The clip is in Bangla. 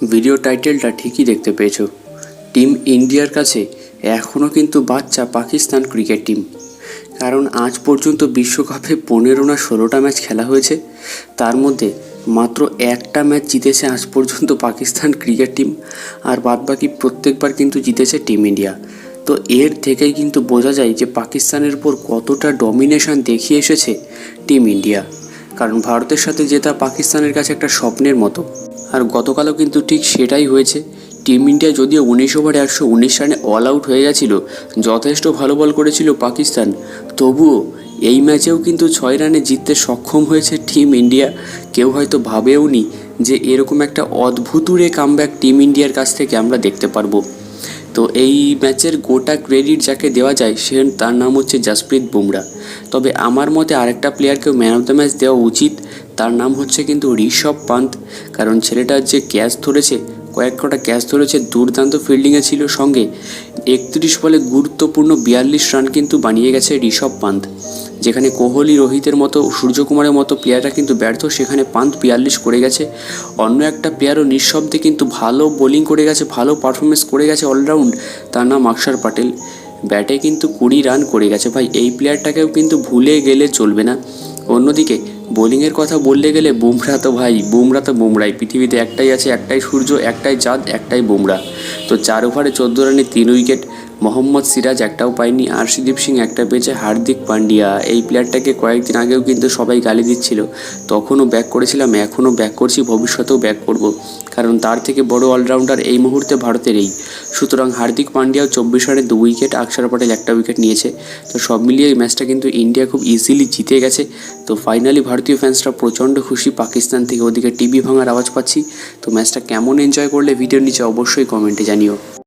ভিডিও টাইটেলটা ঠিকই দেখতে পেয়েছ। টিম ইন্ডিয়ার কাছে এখনও কিন্তু বাচ্চা পাকিস্তান ক্রিকেট টিম কারণ আজ পর্যন্ত বিশ্বকাপে পনেরো না ষোলোটা ম্যাচ খেলা হয়েছে। তার মধ্যে মাত্র একটা ম্যাচ জিতেছে আজ পর্যন্ত পাকিস্তান ক্রিকেট টিম আর বাদবাকি প্রত্যেকবার কিন্তু জিতেছে টিম ইন্ডিয়া তো এর থেকেই কিন্তু বোঝা যায় যে পাকিস্তানের উপর কতটা ডমিনেশন দেখিয়ে এসেছে টিম ইন্ডিয়া কারণ ভারতের সাথে জেতা পাকিস্তানের কাছে একটা স্বপ্নের মতো। আর গতকালও কিন্তু ঠিক সেটাই হয়েছে। টিম ইন্ডিয়া যদিও উনিশ ওভারে একশো উনিশ রানে অল আউট হয়ে গেছিল, যথেষ্ট ভালো বল করেছিল পাকিস্তান। তবুও এই ম্যাচেও কিন্তু ছয় রানে জিততে সক্ষম হয়েছে টিম ইন্ডিয়া। কেউ হয়তো ভাবেও নি যে এরকম একটা অদ্ভুতুরে কামব্যাক টিম ইন্ডিয়ার কাছ থেকে আমরা দেখতে পারব। তো এই ম্যাচের গোটা ক্রেডিট যাকে দেওয়া যায়, সে তার নাম হচ্ছে জাসপ্রীত বুমরা। তবে আমার মতে আরেকটা প্লেয়ারকেও ম্যান অফ দ্য ম্যাচ দেওয়া উচিত, তার নাম হচ্ছে কিন্তু ঋষভ পান্ত। কারণ ছেলেটার যে ক্যাচ ধরেছে, কয়েক কটা ক্যাচ ধরেছে, দুর্দান্ত ফিল্ডিংয়ে ছিল সঙ্গে। একত্রিশ বলে গুরুত্বপূর্ণ বিয়াল্লিশ রান কিন্তু বানিয়ে গেছে ঋষভ পান্ত। যেখানে কোহলি, রোহিতের মতো, সূর্যকুমারের মতো প্লেয়াররা কিন্তু ব্যর্থ, সেখানে পান্ত বিয়াল্লিশ করে গেছে। অন্য একটা প্লেয়ারও নিঃশব্দে কিন্তু ভালো বোলিং করে গেছে, ভালো পারফরমেন্স করে গেছে অলরাউন্ড তার নাম অক্ষর পাটেল। ব্যাটে কিন্তু কুড়ি রান করে গেছে। ভাই, এই প্লেয়ারটাকেও কিন্তু ভুলে গেলে চলবে না। অন্যদিকে বোলিংয়ের কথা বললে গেলে বুমরা তো ভাই, বুমরা তো বুমরাই। পৃথিবীতে একটাই আছে, একটাই সূর্য, একটাই চাঁদ, একটাই বুমরা। তো চার ওভারে চোদ্দ রানে তিন উইকেট মোহাম্মদ সিরাজ একটাও পায়নি, আরশিদীপ সিং একটা পেয়েছে হার্দিক পান্ডিয়া এই প্লেয়ারটাকে কয়েকদিন আগেও কিন্তু সবাই গালি দিচ্ছিল। তখনও ব্যাক করেছিলাম, এখনও ব্যাক করছি, ভবিষ্যতেও ব্যাক করব। কারণ তার থেকে বড় অলরাউন্ডার এই মুহূর্তে ভারতের এই। সুতরাং হার্দিক পান্ডিয়াও চব্বিশ রানে দু উইকেট অক্ষর পটেল একটা উইকেট নিয়েছে। তো সব মিলিয়ে এই ম্যাচটা কিন্তু ইন্ডিয়া খুব ইজিলি জিতে গেছে। তো ফাইনালি ভারতীয় ফ্যান্সরা প্রচণ্ড খুশি, পাকিস্তান থেকে ওদিকে টিভি ভাঙার আওয়াজ পাচ্ছি। তো ম্যাচটা কেমন এনজয় করলে ভিডিওর নিচে অবশ্যই কমেন্টে জানিও।